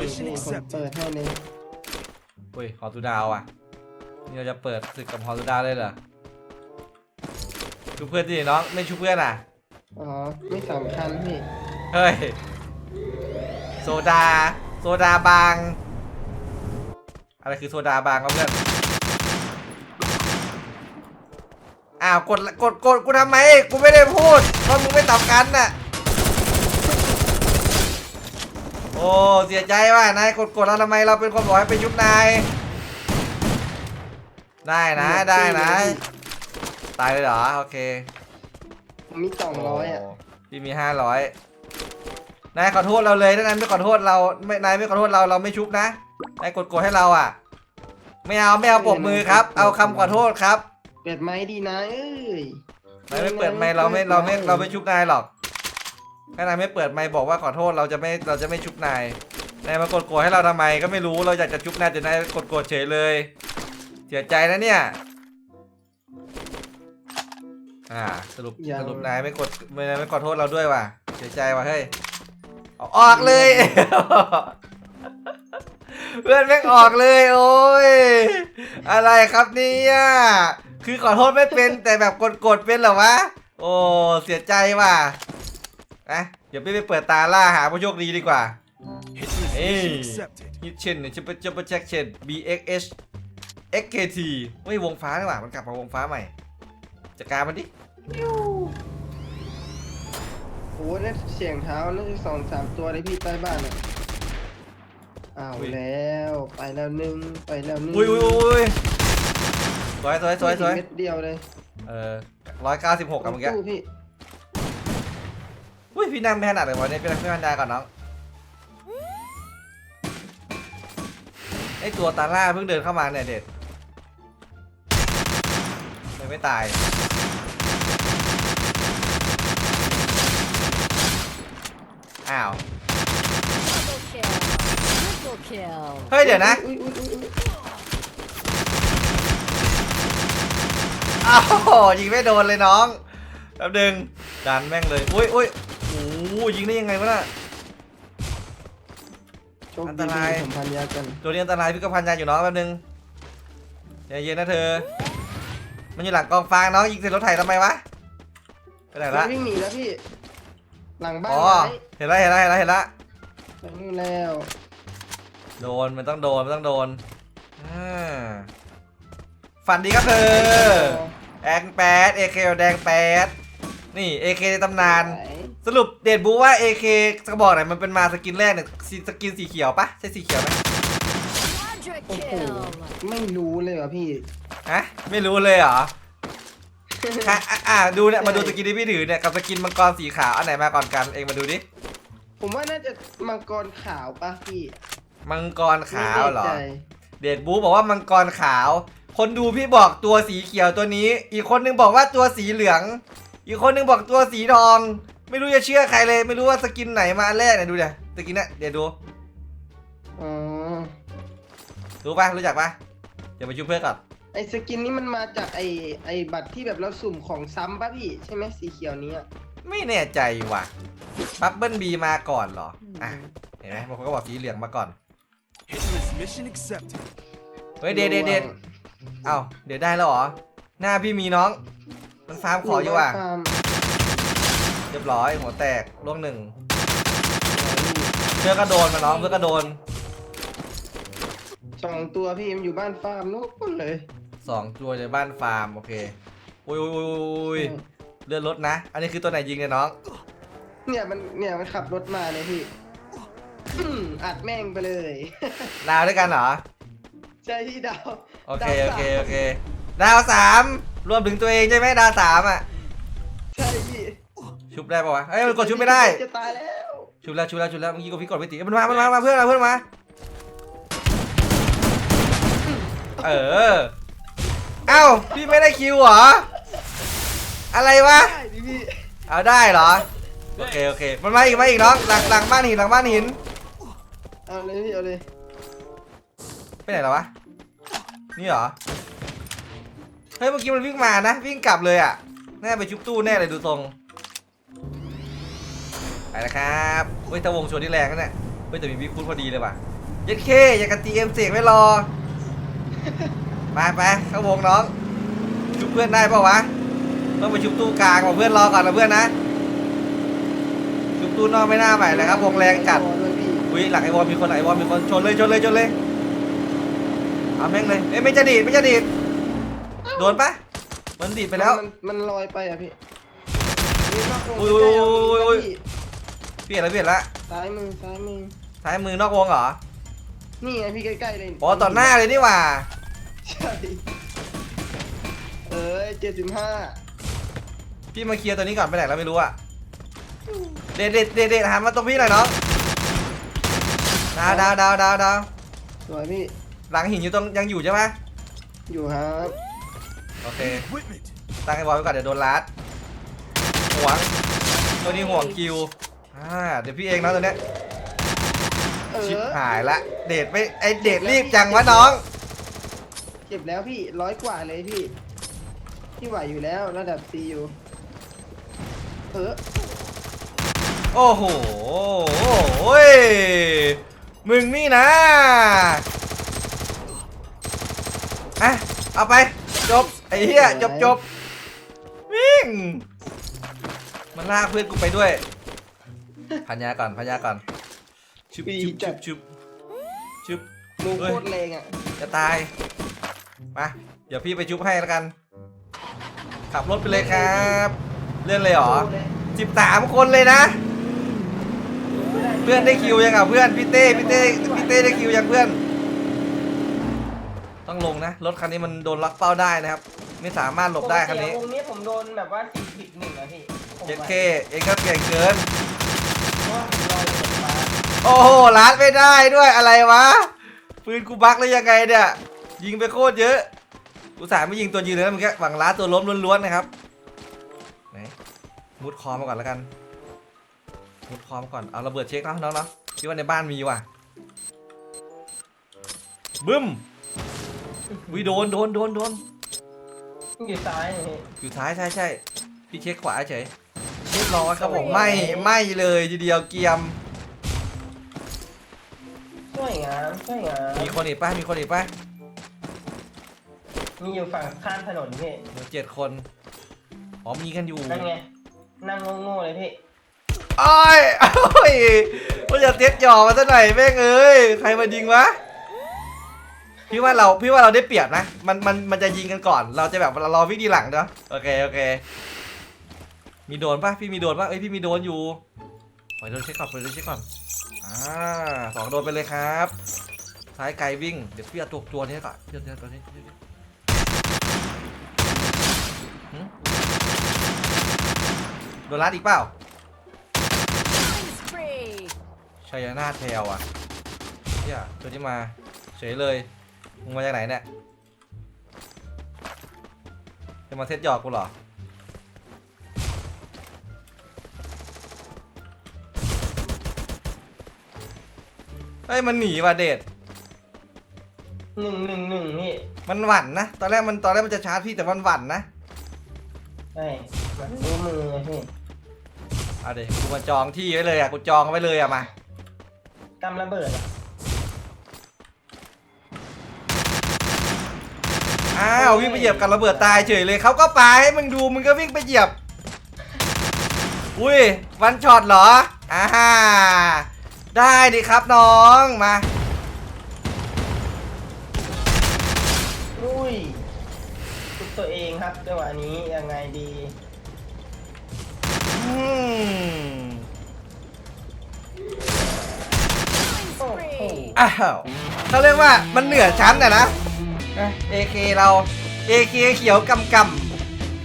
Mission นี่ผม accepted. เปิดให้เลยเฮ้ยฮอลตูดาวอะ นี่เราจะเปิดศึกกับฮอลตูดาวเลยเหรอชุบเพื่อนดิน้องไม่ชุบเพื่อนอะ อ๋อ ไม่สำคัญพี่ เฮ้ย โซดา โซดาบาง อะไรคือโซดาบางครับเพื่อน อ้าว กด กด กด กูทำไม กูไม่ได้พูดว่ามึงไม่ตอบกันน่ะ โอ้เสียใจว่ะนายกดกดแล้วทำไมเราเป็นคนบอกให้ไปยุบนาย ได้นะได้นะ ตายเลยเหรอโอเคผมมีสองร้อยอะโพี่มีห้าร้อยนายขอโทษเราเลยถ้านายไม่ขอโทษเราไม่นายไม่ขอโทษเราเราไม่ชุบนะนายกดกดให้เราอะ ไม่เอาไม่เอาปรบมือครับ เอาคำขอโทษครับ เปิดไม้ดีนะเอ้ยนายไม่เปิดไมค์เราไม่เราไม่เราไม่ชุบนายหรอก ถ้านายไม่เปิดไมค์บอกว่าขอโทษเราจะไม่เราจะไม่ชุบนายนายมากดกดให้เราทำไมก็ไม่รู้เราอยากจะชุบนายแต่นายกดกดเฉยเลยเสียใจนะเนี่ยอ่าสรุปสรุปนายไม่กดไม่นายไม่ขอโทษเราด้วยว่ะเสียใจว่ะเฮ้ยเอาออกเลย เพื่อนแม่งออกเลยโอ้ยอะไรครับเนี่ยคือขอโทษไม่เป็นแต่แบบกดกดๆเป็นเหรอวะโอ้เสียใจว่ะ นะเดี๋ยวไปไปเปิดตาล่าหาผู้โชคดีดีกว่า Hit list Hey. mission accepted. ฮิตเชนเนี่ยชิปชิปแจ็คเชน BXH XKT เฮ้ยวงฟ้าดีกว่ามันกลับมาวงฟ้าใหม่จัดการมันดิโอ้นั่นเสียงเท้าน่าจะสองสามตัวเลยพี่ใต้บ้านอะอ้าวอุ้ยแล้วไปแล้วหนึ่งไปแล้วหนึ่งอุ้ยอุ้ยอุ้ยสวยสวยสวยสวยเม็ดเดียวเลยเออร้อยเก้าสิบหกกับเมื่อกี้ตู้ พี่นั่งไม่ถนัดเลยวะเนี่ยพี่นั่งพี่พันดาก่อนน้องไอตัวตาล่าเพิ่งเดินเข้ามาเนี่ยเด็ดยังไม่ตายอ้าวเฮ้ยเดี๋ยวนะอุ้ยอุ้ยอุ้ยอุ้ยอ้าวยิงไม่โดนเลยน้องแป๊บนึงดันแม่งเลยอุ้ยอุ้ย โอ้โหยิงได้ยังไงวะน่ะ โชคอันตดีราย ที่ผมพันยากันตัวนี้อันตรายพี่ก็พันยาอยู่น้องแป๊บนึงใจเย็นนะเธอ มันอยู่หลังกองฟางน้องยิงใส่รถไถทำไมวะไปไหนมัละนวิ่งหนีแล้วพี่ หลังบ้านอ๋อไม้เห็นแล้วเห็นแล้วเห็นแล้วเห็นแล้วไปนู่นแล้วโดนมันต้องโดนมันต้องโดนอ่าฝันดีครับเธอแองแปดเอเคแดงแปด นี่เอเคในตำนานไหสรุปเดดบูว่า AK กระบอกไหนมันเป็นมาสกินแรกเนี่ยสีสกินสีเขียวปะใช่สีเขียวไหม Quadra โอ้โห kill. ไม่รู้เลยว่ะพี่ฮะไม่รู้เลยเหรออะอะอะดูเนี่ยมาดูสกินที่พี่ถือเนี่ยกับสกินมังกรสีขาวอันไหนมาก่อนกันเองมาดูดิผมว่าน่าจะมังกรขาวปะพี่มังกรขาวเหรอไม่แน่ใจเดดบูบอกว่ามังกรขาว คนดูพี่บอกตัวสีเขียวตัวนี้ อีกคนนึงบอกว่าตัวสีเหลือง อีกคนนึงบอกตัวสีทอง ไม่รู้จะเชื่อใครเลย ไม่รู้ว่าสกินไหนมาอันแรกเนี่ยดูเดี๋ยวสกินเนี่ยเดี๋ยวดูอ๋อรู้ปะรู้จักปะเดี๋ยวไปช่วยเพื่อนก่อนไอสกินนี้มันมาจากไอไอบัตรที่แบบเราสุ่มของซ้ำปะพี่ ใช่ไหมสีเขียวนี้อะไม่แน่ใจว่ะบับเบิลบีมาก่อนเหรออะเห็นไหมบางคนก็บอกสีเหลืองมาก่อน Hit list mission accepted. เฮ้ยเด็ดเด็ดเด็ดเอ้าเดี๋ยวได้แล้วเหรอ หน้าพี่มีน้อง มันฟาร์มขออยู่ว่ะฟาร์มเรียบร้อยหัวแตกล่วงหนึ่งเพื่อนก็โดนมาน้องเพื่อนก็โดนสองตัวพี่มันอยู่บ้านฟาร์มนู้นเลยสองตัวในบ้านฟาร์มโอเคอุ้ยอุ้ยอุ้ยอุ้ยเลื่อนรถนะ อันนี้คือตัวไหนยิงเนี่ยน้อง เนี่ยมันเนี่ยมันขับรถมาเนี่ยพี่อืมอัดแม่งไปเลย ดาวด้วยกันเหรอ ใช่ที่ดาวโอเค ดาวโอเคสามโอเค ดาวสาม รวมถึงตัวเองใช่ไหมดาวสามอะ ใช่พี่ชุบได้ปะวะเอ้ยมันกดชุบไม่ได้ จะตายแล้วชุบแล้วชุบแล้วชุบแล้วเมื่อกี้ก็พี่กดไม่ติดเอ้ยมันมามันมามาเพื่อนมาเพื่อนมา เออ เอ้าพี่ไม่ได้คิวเหรอ อะไรวะได้ดิพี่เอาได้เหรอ โอเคโอเค มันมาอีกมาอีกน้องหลังหลังบ้านหินหลังบ้านหิน เอาเลยพี่เอาเลยไปไหนแล้ววะ นี่เหรอ เฮ้ยเมื่อกี้มันวิ่งมานะ วิ่งกลับเลยอะแน่ไปชุบตู้แน่เลยดูทรงไปแล้วครับเฮ้ยตะวงชวนที่แรงนะเนี่ยไปฮ้ยแต่มีวิคุดพอดีเลยว่ะย็ดเคอยากกันตีเอ็มเสกไว้รอมาไปเข้าวงน้องชุบเพื่อนได้ปะวะต้องไปชุบตู้กลางบอกเพื่อนรอก่อนนะเพื่อนนะชุบตู้นอกไม่น่าไหวเลยครับวงแรงจัดวยพี่อุ้ยหลังไอวอลมีคนหลังไอวอลมีคนชนเลยชนเลยชนเลยเอาแม่งเลยเอ้ยไม่จะดีดไม่จะดีด โดนปะมันดีดไปแล้ว มันมันลอยไปอะพี่นี่นอกวงอุ้ยใกล้ๆเอาอุ้ยอุ้ย พี่เปลี่ยนแล้วเปลี่ยนละซ้ายมือซ้ายมือซ้ายมือนอกวงเหรอนี่ไงพี่ใกล้ๆเลยอ๋อต่อหน้าเลยนี่หว่า ใช่เอ้ยเจ็ดสิบห้าพี่มาเคลียร์ตัวนี้ก่อนไปไหนแล้วไม่รู้อะเด็ดเด็ดเด็ดเด็ดหันมาตรงพี่หน่อยน้องดาวดาวดาวดาวดาวสวยพี่หลังหินอยู่ตรงยังอยู่ใช่ไหมอยู่ครับ โอเค Equipment. ตั้งไอ้บอลไว้ก่อนเดี๋ยวโดนลัดห่วง ตัวนี้ห่วงคิว อ่า เดี๋ยวพี่เองนะตัวเนี้ย เอชิบอหายละ เดดไม่ ไอเดดรีบจังวะน้องเจ็บแล้วพี่ร้อยกว่าเลยพี่ พี่ไหวอยู่แล้วระดับซีอยู่ เออโอ้โหโอ้ยมึงนี่นะอะเอาไป จบไอ้เหี้ยจบจบวิ่งมันลากเพื่อนกูไปด้วย พันยาก่อนพันยาก่อนชุบชุบชุบชุบชุบมือเฮ้ยโคตรแรงอะจะตายมาเดี๋ยวพี่ไปชุบให้แล้วกัน ขับรถไปเลยครับ เลื่อนเลยเหรอ สิบสามคนเลยนะ เพื่อนได้คิวยังอะเพื่อนพี่เต้พี่เต้พี่เต้ได้คิวยังเพื่อน ต้องลงนะ รถคันนี้มันโดนล็อกเป้าได้นะครับ ไม่สามารถหลบได้คันนี้ปกติวงนี้ผมโดนแบบว่า40หนึ่งอะพี่ผมเจ็ดอะเคเองก็เก่งเกินเพราะว่าผมรออยู่บนฟ้าโอ้โหลัดไม่ได้ด้วยอะไรวะ ปืนกูบักเลยยังไงเนี่ย ยิงไปโคตรเยอะอุตส่าห์ไม่ยิงตัวยืนเลยนะเมื่อกี้ฝั่งล้าตัวล้มล้วนๆนะครับไหนมุดคอมาก่อนแล้วกัน มุดคอมาก่อน เอาระเบิดเช็คเนาะน้องเนาะคิดว่าในบ้านมีว่ะบึ้มวิโดนโดนโดนโดน อยู่ซ้ายนี่อยู่ท้ายใช่ใช่พี่เช็คขวาเฉยเรียบร้อยครับผมไม่ไม่เลยทีเดียวเกรียม สวยงามสวยงามมีคนอีกป่ะมีคนอีกป่ะมีอยู่ฝั่งข้ามถนนพี่เหลือเจ็ดคนอ๋อมีกันอยู่นั่นไงนั่งโง่ๆเลยพี่โอ้ยโอ้ยว่าจะเท็ดหย่อมาซะหน่อยแม่งเอ้ยใครมายิงวะ พี่ว่าเราพี่ว่าเราได้เปรียบนะ มันมันมันจะยิงกันก่อน เราจะแบบเรารอวิ่งทีหลังเนาะโอเคโอเค มีโดนป่ะพี่มีโดนป่ะเอ้ยพี่มีโดนอยู่ปล่อยโดนเช็คก่อนปล่อยโดนเช็คก่อนอ่าสองโดนไปเลยครับซ้ายไกลวิ่งเดี๋ยวพี่เอาตัวตัวนี้ก่อนเดี๋ยวเดี๋ยวตัวนี้เดี๋ยวเดี๋ยวหึโดนรัดอีกเปล่า Killing spree. ชัยนาทแทวอะเฮียตัวนี้มาเฉยเลย มึงมาจากไหนเนี่ย จะมาเซตหยอกกูเหรอ เฮ้ย มันหนีว่ะเดดหนึ่งหนึ่งหนึ่งพี่มันหวั่นนะ ตอนแรกมันตอนแรกมันจะชาร์จพี่แต่มันหวั่นนะ ใช่มันรู้มือไงพี่เอาเดี๋ยวกูมาจองที่ไว้เลยอะ กูจองไว้เลยอะมากำระเบิดอะาววิ่งไปเหยียบกับระเบิดตายเฉยเลยเขาก็ปาให้มึงดูมึงก็วิ่งไปเหยียบ อุ้ยวันช็อตเหรออ่าได้ดิครับน้องมาอุ้ยทุบตัวเองครับจังหวะนี้ยังไงดีอืมโอ้โห อ้าวเขาเรียกว่ามันเหนือชั้นอะนะ เอเคเราเอเคเขียวกำกำ